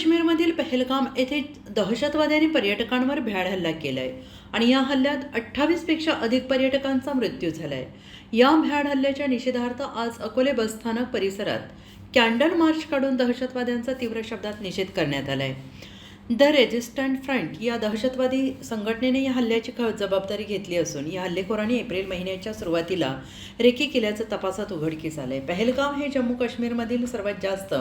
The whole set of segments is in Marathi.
काश्मीरमधील पहलगाम येथे दहशतवाद्यांनी पर्यटकांवर भ्याड हल्ला केला आहे आणि या हल्ल्यात अठ्ठावीसपेक्षा अधिक पर्यटकांचा मृत्यू झालाय. या भ्याड हल्ल्याच्या निषेधार्थ आज अकोले बसस्थानक परिसरात कॅन्डल मार्च काढून दहशतवाद्यांचा तीव्र शब्दात निषेध करण्यात आलाय. द रेजिस्टंट फ्रंट या दहशतवादी संघटनेने या हल्ल्याची जबाबदारी घेतली असून या हल्लेखोरांनी एप्रिल महिन्याच्या सुरुवातीला रेकी केल्याचं तपासात उघडकीस आलंय. पहलगाम हे जम्मू काश्मीरमधील सर्वात जास्त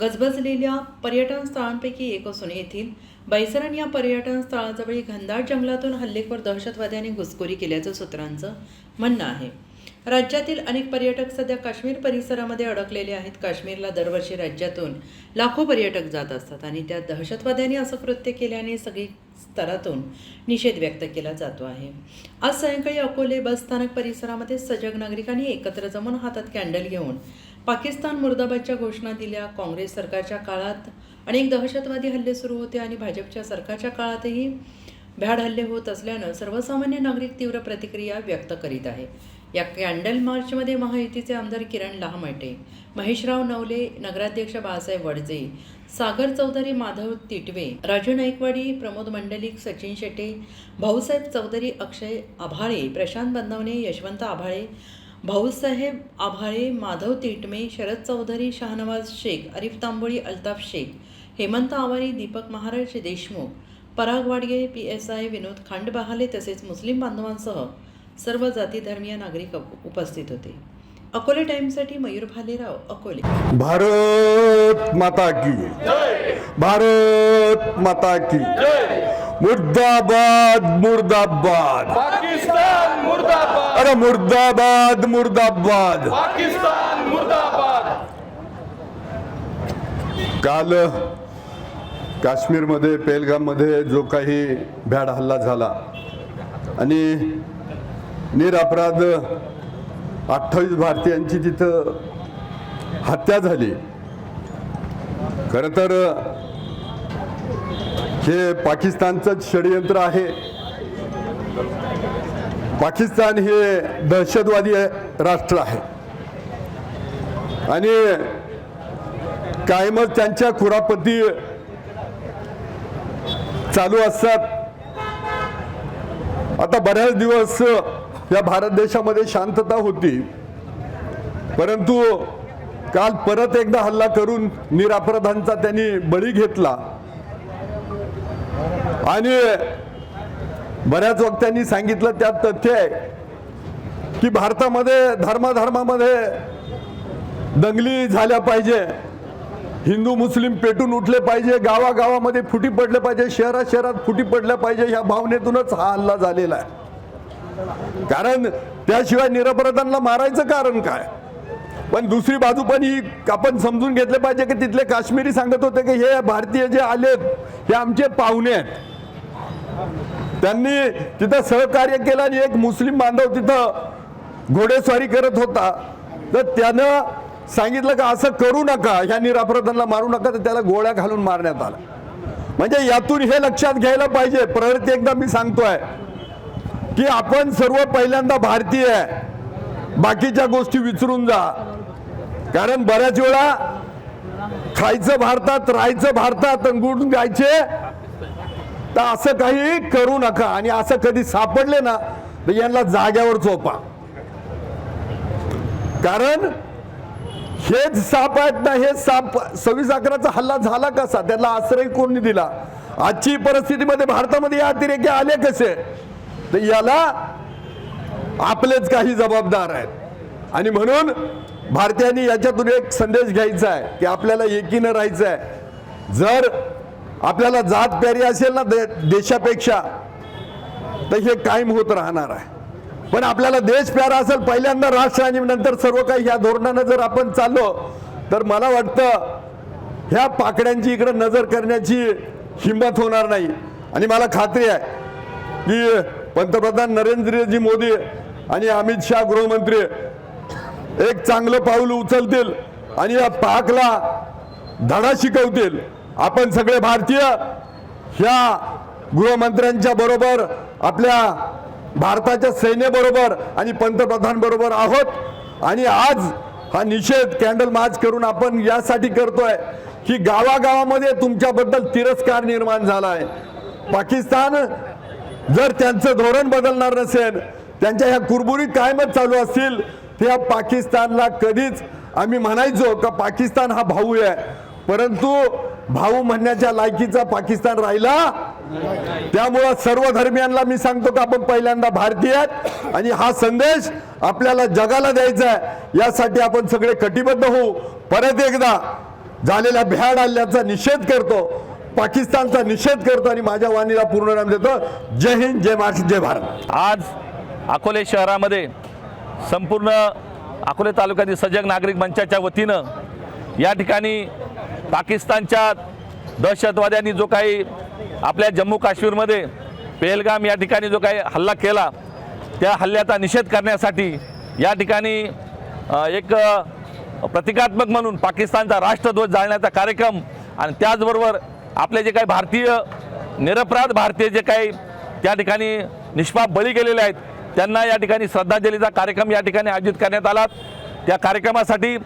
गजबजलेल्या पर्यटन स्थळांपैकी एक असून येथील बैसरण या पर्यटन स्थळाजवळ घनदाट जंगलातून हल्लेखोर दहशतवाद्यांनी घुसखोरी केल्याचं सूत्रांचं म्हणणं आहे. राज्यातील अनेक पर्यटक सध्या काश्मीर परिसरामध्ये अडकलेले आहेत. काश्मीरला दरवर्षी राज्यातून लाखो पर्यटक जात असतात आणि त्या दहशतवाद्यांनी असं कृत्य केल्याने सगळी स्तरातून निषेध व्यक्त केला जातो आहे. आज सायंकाळी अकोले बस स्थानक परिसरामध्ये सजग नागरिकांनी एकत्र जमून हातात कॅन्डल घेऊन पाकिस्तान मुर्दाबादच्या घोषणा दिल्या काँग्रेस सरकारच्या काळात अनेक दहशतवादी हल्ले सुरू होते आणि भाजपच्या सरकारच्या काळातही भ्याड हल्ले होत असल्यानं सर्वसामान्य नागरिक तीव्र प्रतिक्रिया व्यक्त करीत आहे. या कॅन्डल मार्चमध्ये महायुतीचे आमदार किरण लहामटे महेशराव नवले नगराध्यक्ष Balasaheb Wadje Sagar Chaudhari Madhav Titwe Raju Naikwadi Pramod Mandlik Sachin Shete Bhausaheb Chaudhari Akshay Abhale Prashant Bandawane Yashwant Abhale Bhausaheb Abhale Madhav Titme Sharad Chaudhari Shahnawaz Shaikh Arif Tamboli Altaf Shaikh Hemant Awari Deepak Maharaj Deshmukh Parag Wadge P S I Vinod Khandbahale तसेच मुस्लिम बांधवांसह सर्व जाती धर्मीय नागरिक उप- उपस्थित होते. अकोले टाइम्ससाठी मयूर भालेराव अकोले. भारत माता की। भारत माता की। मुर्दाबाद मुर्दाबाद. पाकिस्तान मुर्दाबाद. अरे मुर्दाबाद मुर्दाबाद. पाकिस्तान मुर्दाबाद. काल काश्मीरमध्ये पेलगाममध्ये जो काही भ्याड हल्ला झाला आणि निरपराध अठ्ठावीस भारतीयांची तिथं हत्या झाली. खरं तर हे पाकिस्तानचं षडयंत्र आहे. पाकिस्तान हे दहशतवादी राष्ट्र आहे. आणि कायमच त्यांच्या खुरापती चालू असतात. आता बऱ्याच दिवस या भारत देशामध्ये शांतता होती. परंतु काल परत एकदा हल्ला करून निरापराधांचा त्यांनी बळी घेतला. आणि बऱ्याच वक्त्यांनी सांगितलं त्यात तथ्य आहे की भारतामध्ये धर्माधर्मामध्ये दंगली झाल्या पाहिजे. हिंदू मुस्लिम पेटून उठले पाहिजे गावागावामध्ये फुटी पडले पाहिजे शहरात शहरात फुटी पडल्या पाहिजे ह्या भावनेतूनच हा हल्ला झालेला आहे. कारण त्याशिवाय निरपराधांना मारायचं कारण काय? पण दुसरी बाजू पण ही आपण समजून घेतले पाहिजे की तिथले काश्मीरी सांगत होते की हे भारतीय जे आलेत हे आमचे पाहुणे आहेत. त्यांनी तिथं सहकार्य केलं आणि एक मुस्लिम बांधव तिथं घोडेस्वारी करत होता. तर त्यानं सांगितलं का असं करू नका ह्या निरापराधांना मारू नका तर त्याला गोळ्या घालून मारण्यात आला. म्हणजे यातून हे लक्षात घ्यायला पाहिजे. परत एकदा मी सांगतोय की आपण सर्व पहिल्यांदा भारतीय आहे. बाकीच्या गोष्टी विचारून जा. कारण बऱ्याच वेळा खायचं भारतात राहायचं भारतात गुण गायचे तर असं काही करू नका. आणि असं कधी सापडले ना तर यांना जाग्यावर चोपा कारण हेच साप आहेत ना हे साप सव्वीस अकराचा हल्ला झाला कसा? त्याला आश्रय कोणी दिला? आजची परिस्थितीमध्ये भारतामध्ये या अतिरेकी आले कसे? तर याला आपलेच काही जबाबदार आहेत. आणि म्हणून भारतीयांनी याच्यातून एक संदेश घ्यायचा आहे की आपल्याला एकीनं राहायचं आहे जर आपल्याला जात प्यारी असेल ना दे देशापेक्षा तर हे कायम होत राहणार आहे. पण आपल्याला देश प्यारा असेल पहिल्यांदा राष्ट्र आणि नंतर सर्व काही ह्या धोरणानं जर आपण चाललो तर मला वाटतं ह्या पाकड्यांची इकडे नजर करण्याची हिंमत होणार नाही. आणि मला खात्री आहे की पंतप्रधान नरेंद्रजी मोदी आणि अमित शहा गृहमंत्री एक चांगलं पाऊल उचलतील आणि या पाकला धडा शिकवतील. आपण सगळे भारतीय ह्या गृहमंत्र्यांच्या बरोबर आपल्या भारताच्या सैन्याबरोबर आणि पंतप्रधान बरोबर आहोत. आणि आज हा निषेध कॅन्डल मार्च करून आपण यासाठी करतोय की गावागावामध्ये तुमच्याबद्दल तिरस्कार निर्माण झाला आहे पाकिस्तान जर त्यांचं धोरण बदलणार नसेल त्यांच्या ह्या कुरबुरीत कायमच चालू असतील त्या पाकिस्तानला कधीच आम्ही म्हणायचो का पाकिस्तान हा भाऊ आहे. परंतु भाऊ म्हणण्याच्या लायकीचा पाकिस्तान राहिला. त्यामुळं सर्व धर्मियांना मी सांगतो का आपण पहिल्यांदा भारतीय आहेत. आणि हा संदेश आपल्याला जगाला द्यायचा आहे. यासाठी आपण सगळे कटिबद्ध होऊ. परत एकदा झालेल्या भ्याड हल्ल्याचा निषेध करतो. पाकिस्तानचा निषेध करतो आणि माझ्या वाणीला पूर्ण नाम देतो. जय हिंद जय महाराष्ट्र जय भारत. आज अकोले शहरामध्ये संपूर्ण अकोले तालुक्यातील सजग नागरिक मंचाच्या वतीनं या ठिकाणी पाकिस्तानच्या दहशतवाद्यांनी जो काही आपल्या जम्मू काश्मीरमध्ये पेहलगाम या ठिकाणी जो काही हल्ला केला त्या हल्ल्याचा निषेध करण्यासाठी या ठिकाणी एक प्रतिकात्मक म्हणून पाकिस्तानचा राष्ट्रध्वज जाळण्याचा कार्यक्रम आणि त्याचबरोबर आपले जे काही भारतीय निरपराध भारतीय जे काही त्या ठिकाणी निष्पाप बळी गेलेले आहेत त्यांना या ठिकाणी श्रद्धांजलीचा कार्यक्रम या ठिकाणी आयोजित करण्यात आला. त्या कार्यक्रमासाठी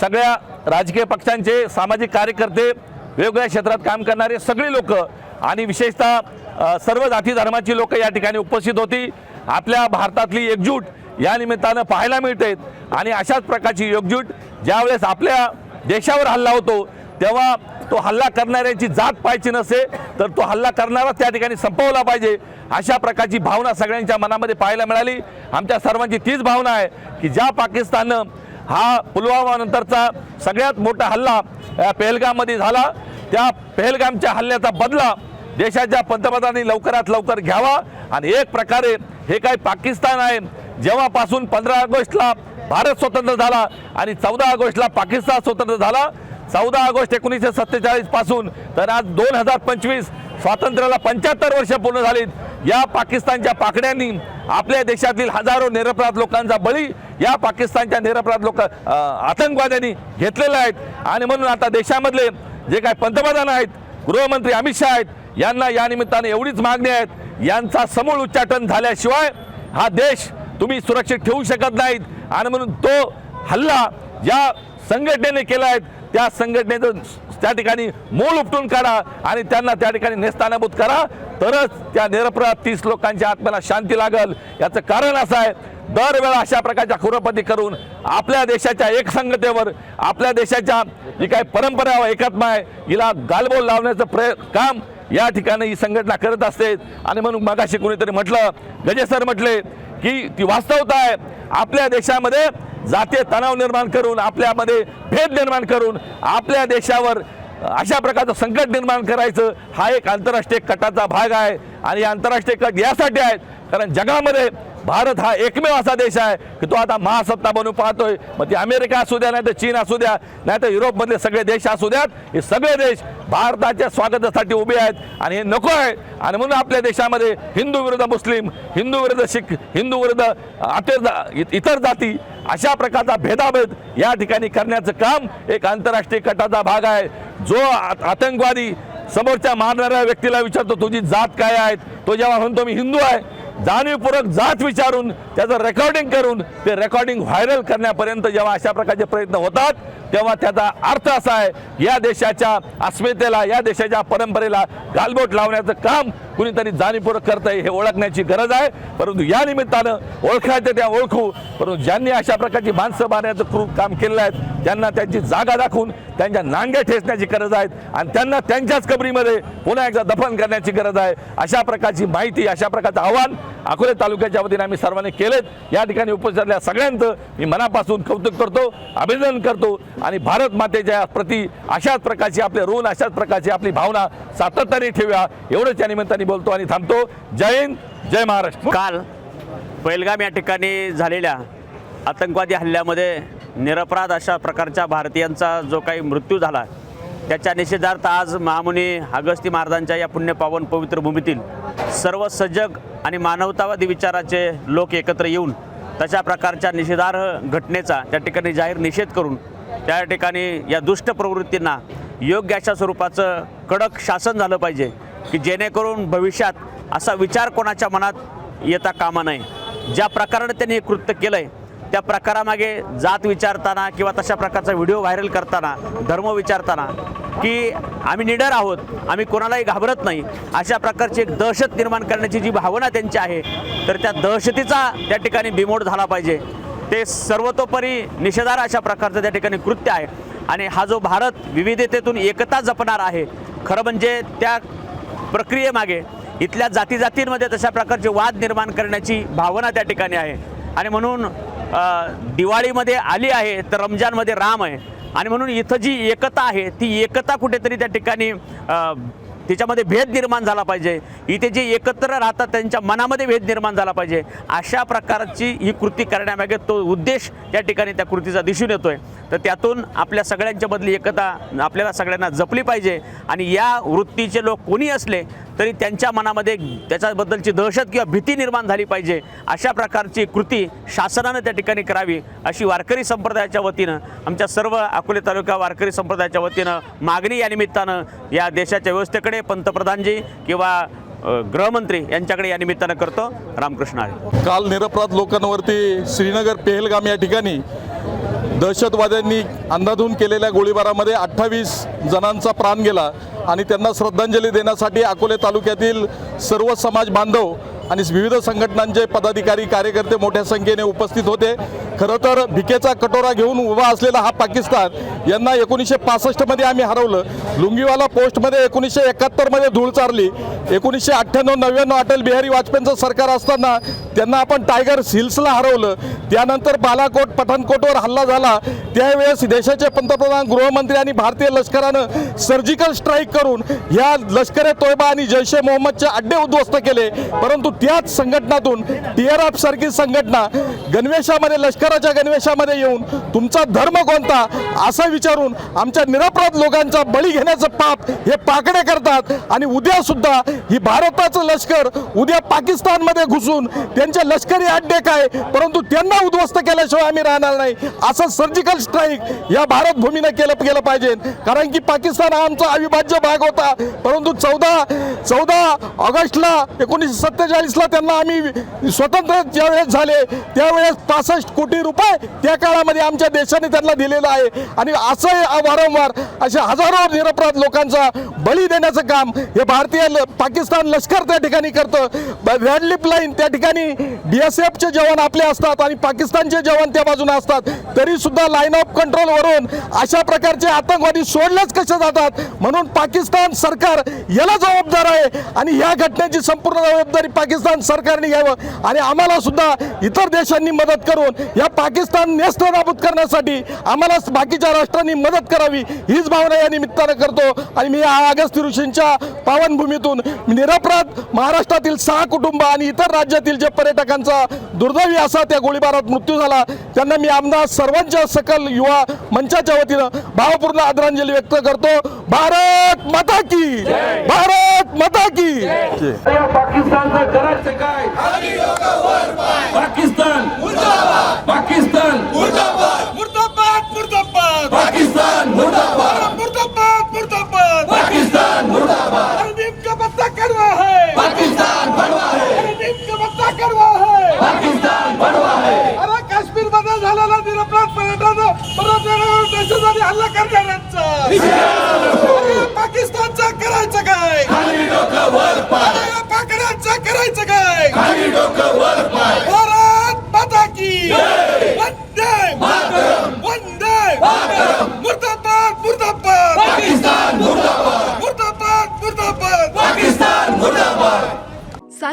सगळ्या राजकीय पक्षांचे सामाजिक कार्यकर्ते वेगवेगळ्या क्षेत्रात काम करणारे सगळी लोक आणि विशेषतः सर्व जाती धर्माची लोक या ठिकाणी उपस्थित होती. आपल्या भारतातली एकजूट या निमित्तानं पाहायला मिळते. आणि अशाच प्रकारची एकजूट ज्यावेळेस आपल्या देशावर हल्ला होतो तेव्हा तो हल्ला करणाऱ्यांची जात पाहायची नसे तर तो हल्ला करणारा त्या ठिकाणी संपवला पाहिजे. अशा प्रकारची भावना सगळ्यांच्या मनामध्ये पाहायला मिळाली. आमच्या सर्वांची तीच भावना आहे की ज्या पाकिस्ताननं हा पुलवामानंतरचा सगळ्यात मोठा हल्ला या पेहलगाममध्ये झाला. त्या पेहलगामच्या हल्ल्याचा बदला देशाच्या पंतप्रधानांनी लवकरात लवकर घ्यावा. आणि एक प्रकारे हे काही पाकिस्तान आहे. जेव्हापासून पंधरा ऑगस्टला भारत स्वतंत्र झाला आणि चौदा ऑगस्टला पाकिस्तान स्वतंत्र झाला. चौदा ऑगस्ट एकोणीसशे सत्तेचाळीसपासून तर आज दोन हजार पंचवीस स्वातंत्र्याला पंच्याहत्तर वर्ष पूर्ण झालीत. या पाकिस्तानच्या पाकड्यांनी आपल्या देशातील हजारो निरपराध लोकांचा बळी या पाकिस्तानच्या निरपराध लोक आतंकवाद्यांनी घेतलेला आहेत आणि म्हणून आता देशामधले जे काही पंतप्रधान आहेत गृहमंत्री अमित शहा आहेत यांना या निमित्ताने एवढीच मागणी आहेत यांचा समूळ उच्चाटन झाल्याशिवाय हा देश तुम्ही सुरक्षित ठेवू शकत नाहीत. आणि म्हणून तो हल्ला ज्या संघटनेने केला आहे त्या संघटनेचं त्या ठिकाणी मोल उपटून काढा आणि त्यांना त्या ठिकाणी नेस्तानाभूत करा. तरच त्या निरपराध तीस लोकांच्या आत्म्याला शांती लागल. याचं कारण असं आहे दरवेळा अशा प्रकारच्या खुरपती करून आपल्या देशाच्या एकसंगतेवर आपल्या देशाच्या जी काही परंपरा व एकात्म आहे हिला गालबोल लावण्याचं प्रय काम या ठिकाणी ही संघटना करत असते. आणि म्हणून मगाशी कोणीतरी म्हटलं गजे सर म्हटले की ती वास्तवता आहे आपल्या देशामध्ये जातीय तणाव निर्माण करून आपल्यामध्ये भेद निर्माण करून आपल्या देशावर अशा प्रकारचं संकट निर्माण करायचं. हा एक आंतरराष्ट्रीय कटाचा भाग आहे आणि आंतरराष्ट्रीय कट यासाठी आहेत. कारण जगामध्ये भारत हा एकमेव असा देश आहे की तो आता महासत्ता बनून पाहतोय. मग ती अमेरिका असू द्या नाही तर चीन असू द्या नाही तर युरोपमधले सगळे देश असू द्यात. हे सगळे देश भारताच्या स्वागतासाठी उभे आहेत. आणि हे नको आहे. आणि म्हणून आपल्या देशामध्ये हिंदू विरुद्ध मुस्लिम हिंदू विरुद्ध शीख हिंदू विरुद्ध अतेर इतर जाती अशा प्रकारचा भेदाभेद या ठिकाणी करण्याचं काम एक आंतरराष्ट्रीय कटाचा भाग आहे. जो आतंकवादी समोरच्या मारणाऱ्या व्यक्तीला विचारतो तुझी जात काय आहे? तो जेव्हा म्हणतो मी हिंदू आहे जाणीवपूर्वक जात विचारून त्याचं रेकॉर्डिंग करून ते रेकॉर्डिंग व्हायरल करण्यापर्यंत जेव्हा अशा प्रकारचे प्रयत्न होतात तेव्हा त्याचा अर्थ असा आहे या देशाच्या अस्मितेला या देशाच्या परंपरेला गालबोट लावण्याचं काम कुणीतरी जाणीवपूर्वक करत आहे हे ओळखण्याची गरज आहे. परंतु या निमित्तानं ओळखायचं त्या ओळखू. परंतु ज्यांनी अशा प्रकारची माणसं मारण्याचं क्रूर काम केलेलं आहे त्यांना त्यांची जागा दाखवून त्यांच्या नांग्या ठेचण्याची गरज आहे आणि त्यांना त्यांच्याच कबरीमध्ये पुन्हा एकदा दफन करण्याची गरज आहे. अशा प्रकारची माहिती अशा प्रकारचं आव्हान अकोले तालुक्याच्या वतीने आम्ही सर्वांनी केलेत. या ठिकाणी उपस्थित असलेल्या सगळ्यांचं मी मनापासून कौतुक करतो अभिनंदन करतो आणि भारत मातेच्या प्रती अशाच प्रकारची आपले ऋण अशाच प्रकारची आपली भावना सातत्याने ठेवूया. एवढंच या निमित्ताने बोलतो आणि थांबतो. जय हिंद जय महाराष्ट्र. काल पैलगाम या ठिकाणी झालेल्या आतंकवादी हल्ल्यामध्ये निरपराध अशा प्रकारच्या भारतीयांचा जो काही मृत्यू झाला त्याच्या निषेधार्थ आज महामुनी अगस्ती महाराजांच्या या पुण्यपावन पवित्र भूमीतील सर्व सजग आणि मानवतावादी विचाराचे लोक एकत्र येऊन तशा प्रकारच्या निषेधार्ह घटनेचा त्या ठिकाणी जाहीर निषेध करून त्या ठिकाणी या दुष्ट प्रवृत्तींना योग्य अशा स्वरूपाचं कडक शासन झालं पाहिजे. की जेणेकरून भविष्यात असा विचार कोणाच्या मनात येता कामा नये. ज्या प्रकाराने त्यांनी हे कृत्य केलं आहे त्या प्रकारामागे जात विचारताना किंवा तशा प्रकारचा व्हिडिओ व्हायरल करताना धर्म विचारताना की आम्ही निडर आहोत आम्ही कोणालाही घाबरत नाही अशा प्रकारची एक दहशत निर्माण करण्याची जी भावना त्यांची आहे तर त्या दहशतीचा त्या ठिकाणी बिमोड झाला पाहिजे. ते सर्वतोपरी निषेधार अशा प्रकारचं त्या ठिकाणी कृत्य आहे. आणि हा जो भारत विविधतेतून एकता जपणार आहे खरं म्हणजे त्या प्रक्रियेमागे इथल्या जाती जातींमध्ये तशा प्रकारचे वाद निर्माण करण्याची भावना त्या ठिकाणी आहे. आणि म्हणून दिवाळीमध्ये आली आहे तर रमजानमध्ये राम आहे. आणि म्हणून इथं जी एकता आहे ती एकता कुठेतरी त्या ठिकाणी त्याच्यामध्ये भेद निर्माण झाला पाहिजे. इथे जे एकत्र राहतात त्यांच्या मनामध्ये भेद निर्माण झाला पाहिजे. अशा प्रकारची ही कृती करण्यामागे तो उद्देश त्या ठिकाणी त्या कृतीचा दिसून येतो आहे तर त्यातून आपल्या सगळ्यांच्यामधली एकता आपल्याला सगळ्यांना जपली पाहिजे. आणि या वृत्तीचे लोक कोणी असले तरी त्यांच्या मनामध्ये त्याच्याबद्दलची दहशत किंवा भीती निर्माण झाली पाहिजे अशा प्रकारची कृती शासनानं त्या ठिकाणी करावी अशी वारकरी संप्रदायाच्या वतीनं आमच्या सर्व अकोले तालुका वारकरी संप्रदायाच्या वतीनं मागणी या निमित्तानं या देशाच्या व्यवस्थेकडे पंतप्रधानजी किंवा गृहमंत्री यांच्याकडे या निमित्तानं करतो. रामकृष्ण आहे काल निरपराध लोकांवरती श्रीनगर पेहलगाम या ठिकाणी दहशतवाद्यांनी अंधाधून केलेल्या गोळीबारामध्ये अठ्ठावीस जणांचा प्राण गेला. आणि त्यांना श्रद्धांजली देण्यासाठी अकोले तालुक्यातील सर्व समाज बांधव आणि विविध संघटनांचे पदाधिकारी कार्यकर्ते मोठ्या संख्येने उपस्थित होते. खरं तर भिकेचा कटोरा घेऊन उभा असलेला हा पाकिस्तान यांना एकोणीसशे पासष्टमध्ये आम्ही हरवलं. लुंगीवाला पोस्टमध्ये एकोणीसशे एकाहत्तरमध्ये धूळ चारली. एकोणीसशे अठ्ठ्याण्णव नव्याण्णव अटल बिहारी वाजपेयींचं सरकार असताना त्यांना आपण टायगर हिल्सला हरवलं. त्यानंतर बालाकोट पठाणकोटवर हल्ला झाला. त्यावेळेस देशाचे पंतप्रधान गृहमंत्री आणि भारतीय लष्करानं सर्जिकल स्ट्राईक करून ह्या लष्कर ए तोयबा आणि जैश ए मोहम्मदचे अड्डे उद्ध्वस्त केले. परंतु त्याच संघटनातून टीआरएफ सारखी संघटना गणवेशामध्ये लष्कराच्या गणवेशामध्ये येऊन तुमचा धर्म कोणता असं विचारून आमच्या निरपराध लोकांचा बळी घेण्याचं पाप हे पाकडे करतात. आणि उद्या सुद्धा ही भारताचं लष्कर उद्या पाकिस्तानमध्ये घुसून त्यांचे लष्करी अड्डे काय परंतु त्यांना उद्ध्वस्त केल्याशिवाय आम्ही राहणार नाही. असं सर्जिकल स्ट्राईक या भारत भूमीनं केलं गेलं पाहिजे. कारण की पाकिस्तान हा आमचा अविभाज्य भाग होता. परंतु चौदा चौदा ऑगस्टला एकोणीसशे सत्तेचाळीसला त्यांना आम्ही स्वतंत्र ज्यावेळेस झाले त्यावेळेस पासष्ट कोटी रुपये त्या काळामध्ये आमच्या देशाने त्यांना दिलेलं आहे. आणि असं वारंवार अशा हजारो निरपराध लोकांचा बळी देण्याचं काम हे भारतीय ल- पाकिस्तान लष्कर त्या ठिकाणी करतं. रेड लाईन त्या ठिकाणी बी एस एफचे जवान आपले असतात आणि पाकिस्तानचे जवान त्या बाजूने असतात. तरी सुद्धा लाईन ऑफ कंट्रोलवरून अशा प्रकारचे आतंकवादी सोडलेच कसे जातात? म्हणून पाकिस्तान सरकार याला जबाबदार आहे आणि या घटनेची संपूर्ण जबाबदारी पाकिस्तान सरकारने घ्यावं. आणि आम्हाला सुद्धा इतर देशांनी मदत करून या पाकिस्तान नेस्त नाबूद करण्यासाठी आम्हाला बाकीच्या राष्ट्रांनी मदत करावी हीच भावना या निमित्तानं करतो. आणि मी या अगस्ती ऋषींच्या पावनभूमीतून निरपराध महाराष्ट्रातील सहा कुटुंब आणि इतर राज्यातील जे पर्यटकांचा दुर्दैवी असा त्या गोळीबारात मृत्यू झाला त्यांना मी आमदार सर्वांच्या सकल युवा मंचाच्या वतीनं भावपूर्ण आदरांजली व्यक्त करतो. भारत माता की! भारत माता की! पाकिस्तानचं करायचं काय? पाकिस्तान मुर्दाबाद मुर्दाबाद पाकिस्तान मुर्दाबाद मुर्दाबाद मुर्दाबाद पाकिस्तान मुर्दाबाद अरे नीम का पत्ता कड़वा है पाकिस्तान बनवा है अरे नीम का पत्ता कड़वा है पाकिस्तान बनवा है अरे काश्मीरमध्ये झालेला निरपराध पर्यटन पर्यटनावर देशासाठी हल्ला करणाऱ्यांचा अरे पाकिस्तानचा करायचं काय खाली डोकं वर पाय अरे या पाकड्यांचा करायचं काय खाली डोकं वर पाय भारत माता की वंदे वंदे मुर्दाबाद मुर्दाबाद पाकिस्तान मुर्दाबाद मुर्दाबाद मुर्दाबाद Pakistan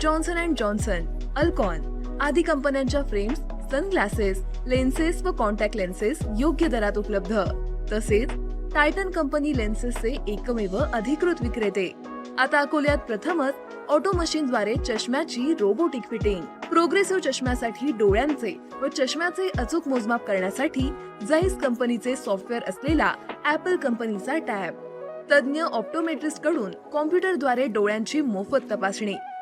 Johnson and Johnson Alcon आदी कंपन्यांच्या फ्रेम्स सनग्लासेस लेन्सेस व कॉन्टॅक्ट लेन्सेस योग्य दरात उपलब्ध. तसेच टायटन कंपनी लेन्सेसचे एकमेव अधिकृत विक्रेते. आता अकोल्यात प्रथमच ऑटो मशीनद्वारे चष्म्याची रोबोटिक फिटिंग प्रोग्रेसिव्ह चष्म्यासाठी डोळ्यांचे व चष्म्याचे अचूक मोजमाप करण्यासाठी जाईस कंपनीचे सॉफ्टवेअर असलेला ऍपल कंपनीचा टॅब तज्ज्ञ ऑप्टोमेट्रिस्टकडून कॉम्प्युटरद्वारे डोळ्यांची मोफत तपासणी.